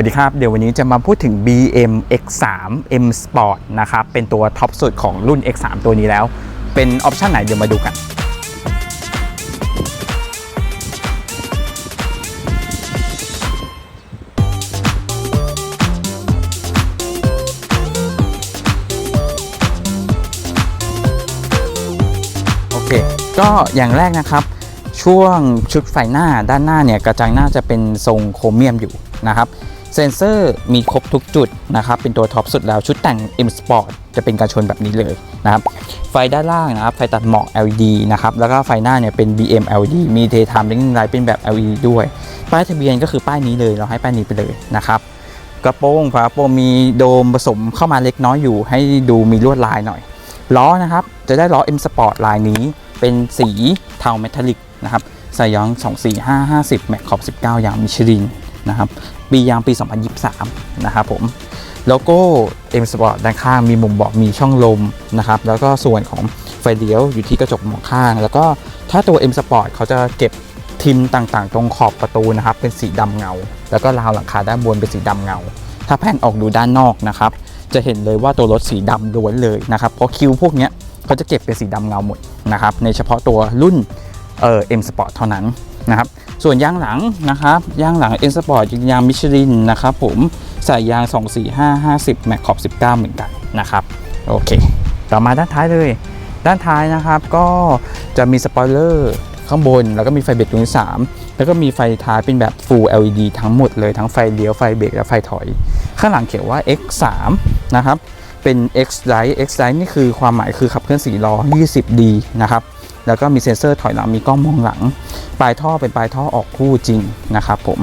วัสดีครับ เดี๋ยววันนี้จะมาพูดถึง BM X3 M Sport นะครับ เป็นตัวท็อปสุดของรุ่น X3 ตัวนี้แล้ว เป็นออปชันไหนเดี๋ยวมาดูกัน โอเค ก็อย่างแรกนะครับ ช่วงชุดไฟหน้าด้านหน้าเนี่ย กระจังหน้าจะเป็นทรงโครเมียมอยู่นะครับ เซนเซอร์มีครบทุกจุดนะครับเป็นตัวท็อปสุดแล้วชุดแต่ง M Sport จะเป็นการชนแบบนี้เลยนะครับไฟด้านล่างนะครับไฟตัดหมอก LED นะครับแล้วก็ไฟหน้าเนี่ยเป็น BM LED มี Daytime Running Light เป็นแบบ LED ด้วย ป้ายทะเบียนก็คือป้ายนี้เลยเราให้ป้ายนี้ไปเลยนะครับกระโปรงฝากระโปรงมีโดมผสมเข้ามาเล็กน้อยอยู่ ให้ดูมีลวดลายหน่อยล้อนะครับจะได้ล้อ M Sport ลายนี้เป็นสีเทาเมทัลลิกนะครับส่ยาง24550 แม็กขอบ 19 ยางมิชลิน นะครับปียางปี 2023 นะครับผมโลโก้ M Sport ด้านข้างมีมุมบอกมีช่องลมนะครับแล้วก็ส่วนของไฟเลี้ยวอยู่ที่กระจกมองข้าง แล้วก็ถ้าตัว M Sport เขาจะเก็บทิมต่างๆ ตรงขอบประตูนะครับเป็นสีดำเงา แล้วก็ราวหลังคาด้านบนเป็นสีดำเงา ถ้าแผ่นออกดูด้านนอกนะครับจะเห็นเลยว่าตัวรถสีดำล้วนเลยนะครับเพราะคิวพวกนี้เขาจะเก็บเป็นสีดำเงาหมดนะครับในเฉพาะตัวรุ่นเอ่อ M Sport เท่านั้น นะครับ ส่วนยางหลังนะครับยางหลัง M Sport ยางมิชลินนะครับผมใส่ยาง 24550แม็กขอบ 19 เหมือนกันนะครับโอเค ต่อมาด้านท้ายเลย ด้านท้ายนะครับก็จะมีสปอยเลอร์ข้างบน แล้วก็มีไฟเบรกตัวที่3แล้วก็มีไฟท้ายเป็นแบบ Full LED ทั้งหมดเลยทั้งไฟเลี้ยวไฟเบรกและไฟถอย ข้างหลังเขียนว่า X3 นะครับเป็น X Drive X Drive นี่คือความหมายคือขับเคลื่อน4ล้อ 20D นะครับ แล้วก็มีเซ็นเซอร์ถอยหลังมีกล้องมองหลัง ปลายท่อเป็นปลายท่อออกคู่จริงนะครับผม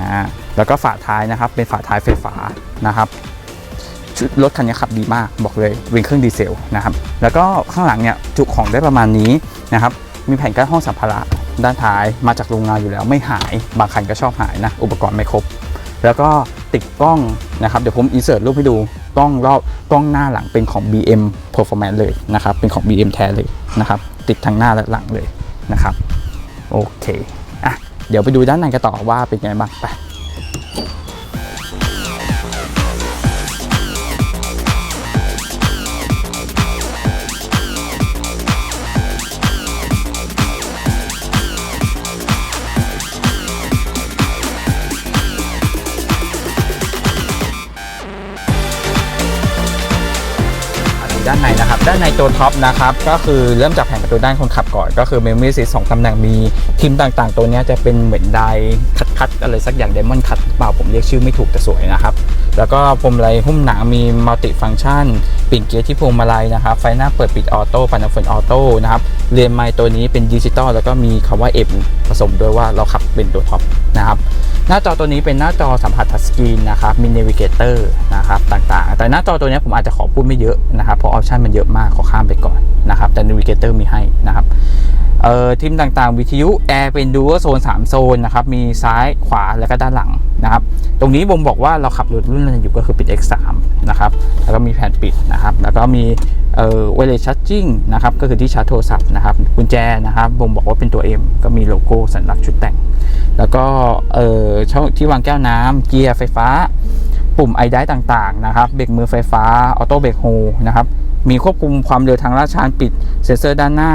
อ่าแล้วก็ฝาท้ายนะครับเป็นฝาท้ายไฟฟ้านะครับรถคันนี้ขับดีมากบอกเลยเป็นเครื่องดีเซลนะครับแล้วก็ข้างหลังเนี่ยจุของได้ประมาณนี้นะครับมีแผ่นกั้นห้องสัมภาระด้านท้ายมาจากโรงงานอยู่แล้วไม่หายบางคันก็ชอบหายนะอุปกรณ์ไม่ครบ แล้วก็ติดกล้องนะครับเดี๋ยวผมอินเสิร์ตรูปให้ดูกล้องรอบกล้องหน้าหลังเป็นของ BM Performance เลยนะครับเป็นของ BM แท้เลยนะครับ ติดทั้งหน้าและหลังเลยนะครับ โอเคอะเดี๋ยวไปดูด้านในกันต่อว่าเป็นไงบ้างไป ด้านในตัวท็อปนะครับก็คือเริ่มจากแผงประตูด้านคนขับก่อน ก็คือ Memory Seat สองตำแหน่งมีทิมต่างๆ ตัวนี้จะเป็นเหมือนไดคัดคัดอะไรสักอย่างไดมอนด์คัดเปล่าผมเรียกชื่อไม่ถูกแต่สวยนะครับ แล้วก็พวงมาลัยหุ้มหนังมีมัลติฟัง c t ชันปิ่นเกียร์ที่พวงมาลัยนะครับ ไฟหน้าเปิดปิดออโต้ปันน้ำฝนออโต้นะครับเรียนไมค์ตัวนี้เป็นดิจิตอลแล้วก็มีคำว่า M ผสมด้วยว่าเราขับเป็นตัวท็อปนะครับหน้าจอตัวนี้เป็นหน้าจอสัมผัสทัชสกรีนนะครับมี Navigator นะครับต่างๆ แต่หน้าจอตัวนี้ผมอาจจะขอพูดไม่เยอะนะครับเพราะออปชันมันเยอะมากขอข้ามไปก่อนนะครับแต่ Navigator มีให้นะครับเอ่อทีมต่างๆ วิทยุแอร์เป็นดูว่าโซน 3 โซนนะครับมีซ้ายขวาแล้วก็ด้านหลังนะครับตรงนี้บ่งบอกว่าเราขับรถรุ่นอะไรอยู่ก็คือปิด X3 นะครับแล้วก็มีแผ่นปิดนะครับแล้วก็มีเอ่อ wireless charging นะครับก็คือที่ชาร์จโทรศัพท์นะครับกุญแจนะครับบ่งบอกว่าเป็นตัว M ก็มีโลโก้สัญลักษณ์ชุดแต่ง แล้วก็เอ่อช่องที่วางแก้วน้ำเกียร์ไฟฟ้า ปุ่มไอได้ต่างๆนะครับเบรกมือไฟฟ้าออโต้เบรกโฮนะครับ มีควบคุมความเร็วทางลาดชันปิดเซ็นเซอร์ด้านหน้า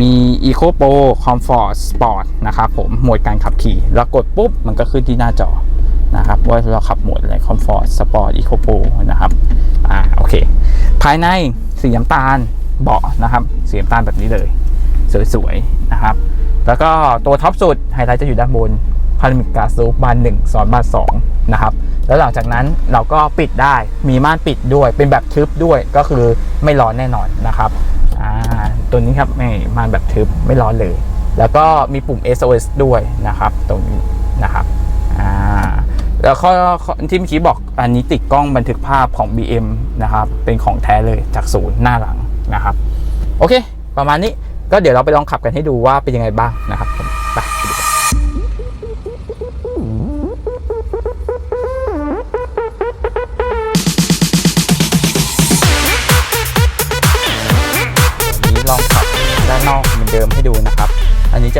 มี Eco Pro Comfort Sport นะครับผมโหมดการขับขี่แล้วกดปุ๊บมันก็ขึ้นที่หน้าจอนะครับว่าเราขับโหมดอะไร Comfort Sport Eco Pro นะครับอ่าโอเค ภายในสีน้ำตาลเบาะนะครับสีน้ำตาลแบบนี้เลย สวยๆนะครับ แล้วก็ตัวท็อปสุดไฮไลท์จะอยู่ด้านบนพารามิกกาซูบาน1ซ้อนบาน2นะครับ แล้วหลังจากนั้นเราก็ปิดได้มีม่านปิดด้วย เป็นแบบทึบด้วยก็คือไม่ร้อนแน่นอนนะครับตัวนี้ครับไม่ม่านแบบทึบไม่ร้อนเลย แล้วก็มีปุ่ม SOS ด้วยนะครับ ตรงนี้นะครับแล้วข้อข้อที่เมื่อกี้บอกอันนี้ติดกล้องบันทึกภาพของ BM นะครับ เป็นของแท้เลยจากศูนย์หน้าหลังนะครับ โอเค ประมาณนี้ก็เดี๋ยวเราไปลองขับกันให้ดูว่าเป็นยังไงบ้างนะครับ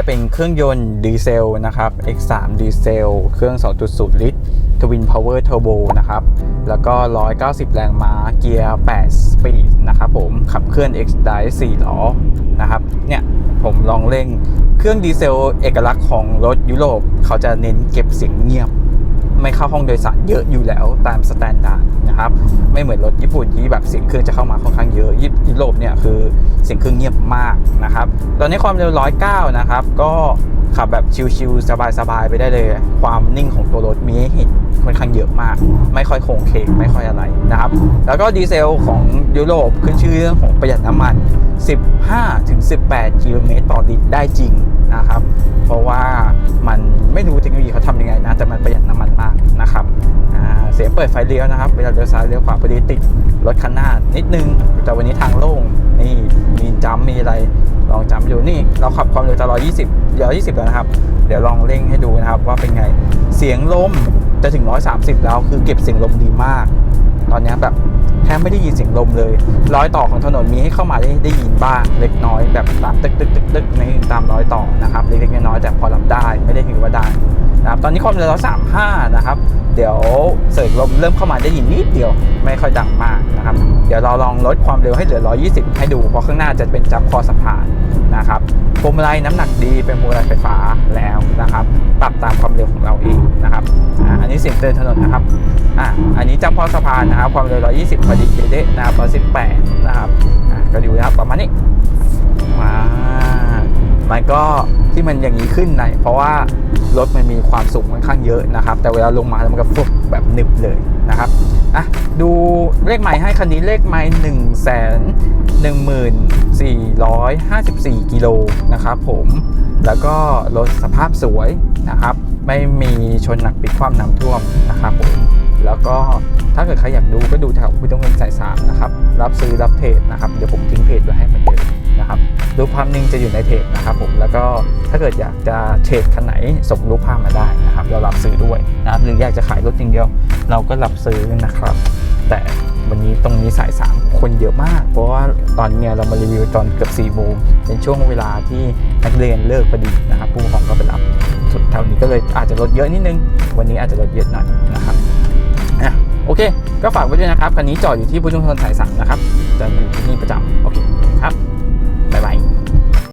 จะเป็นเครื่องยนต์ดีเซลนะครับ X3 ดีเซล เครื่อง 2.0 ลิตร Twin Power Turbo นะครับ แล้วก็ 190 แรงม้า เกียร์ 8 สปีดนะครับผม ขับเคลื่อน X Drive 4ล้อ นะครับ เนี่ย ผมลองเร่ง เครื่องดีเซลเอกลักษณ์ของรถยุโรป เขาจะเน้นเก็บเสียงเงียบ ไม่เข้าห้องโดยสารเยอะอยู่แล้วตามสแตนดาร์ดนะครับไม่เหมือนรถญี่ปุ่นที่แบบเสียงเครื่องจะเข้ามาค่อนข้างเยอะยุยุโรปเนี่ยคือเสียงเครื่องเงียบมากนะครับตอนนี้ความเร็ว 109 นะครับ ก็ขับแบบชิลๆสบายๆไปได้เลย ความนิ่งของตัวรถมีให้เห็นค่อนข้างเยอะมาก ไม่ค่อยโค้งเคงไม่ค่อยอะไรนะครับ แล้วก็ดีเซลของยุโรปขึ้นชื่อเรื่องของประหยัดน้ำมัน 15-18 กิโลเมตรต่อลิตรได้จริงนะครับ เพราะว่ามันไม่รู้เทคโนโลยีเขาทำยังไงนะ แต่มันประหยัด เปิดไฟเลี้ยวนะครับเวลาเลี้ยวซ้ายเลี้ยวขวาพอดีติดรถคันหน้านิดนึง แต่วันนี้ทางโล่งนี่มีจัมมีอะไรลองจัมอยู่นี่เราขับความเร็วจะ120 เดี๋ยว120 แล้วนะครับ เดี๋ยวลองเร่งให้ดูนะครับว่าเป็นไง เสียงลมจะถึง 130 แล้วคือเก็บเสียงลมดีมาก ตอนนี้แบบแทบไม่ได้ยินเสียงลมเลยรอยต่อของถนนมีให้เข้ามาได้ได้ยินบ้างเล็กน้อยแบบตามตึกตึกตึกตึกในตามรอยต่อนะครับเล็กๆน้อยๆแต่พอรับได้ไม่ได้ถือว่าได้ นะครับตอนนี้ความเร็วเราสามห้านะครับ เดี๋ยวเสียงลมเริ่มเข้ามาได้ยินนิดเดียวไม่ค่อยดังมากนะครับ เดี๋ยวเราลองลดความเร็วให้เหลือ 120 ให้ดู เพราะข้างหน้าจะเป็นจับคอสะพานนะครับพวงมาลัยน้ำหนักดีเป็นพวงมาลัยไฟฟ้าแล้วนะครับ ปรับตามความเร็วของเราเองนะครับอ่าอันนี้เสียงเตือนถนนนะครับอะอันนี้จำพอสะพานนะครับความเร็ว 120พอดีเด๊ะนะครับ118นะครับอะก็ดูนะครับประมาณนี้มา มันก็ที่มันอย่างนี้ขึ้นหน่อยเพราะว่ารถมันมีความสูงค่อนข้างเยอะนะครับ แต่เวลาลงมาแล้วมันก็ฟุบแบบหนึบเลยนะครับอะดูเลขไม้ให้คันนี้เลขไม้หนึ่งแสนหนึ่งหมื่นสี่ร้อยห้าสิบสี่กิโลนะครับผมแล้วก็รถสภาพสวยนะครับ ไม่มีชนหนักปิดความน้ำท่วมนะครับผมแล้วก็ถ้าเกิดใครอยากดูก็ดูแถวพุทธมณฑลสายสามนะครับ รับซื้อรับเทรดนะครับ เดี๋ยวผมทิ้งเพจไว้ให้เหมือนเดิม นะครับรูปภาพนิ่งจะอยู่ในเพจนะครับผมแล้วก็ถ้าเกิดอยากจะเทรดคันไหนส่งรูปภาพมาได้นะครับ เรารับซื้อด้วยนะครับหรืออยากจะขายรถจริงเดียว เราก็รับซื้อนะครับ แต่วันนี้ตรงนี้สายสามคนเยอะมาก เพราะว่าตอนเนี้ยเรามารีวิวตอนเกือบ4ี่โมงเป็นช่วงเวลาที่นักเรียนเลิกพอดีนะครับผู้ปกครองก็ไปรับสุดแถวนี้ก็เลยอาจจะลดเยอะนิดนึง วันนี้อาจจะลดเยอะหน่อยนะครับอะโอเค ก็ฝากไว้ด้วยนะครับคันนี้จอดอยู่ที่พุทธมณฑลสายสามนะครับจะอยู่ที่นี่ประจำโอเคครับ บ๊ายบาย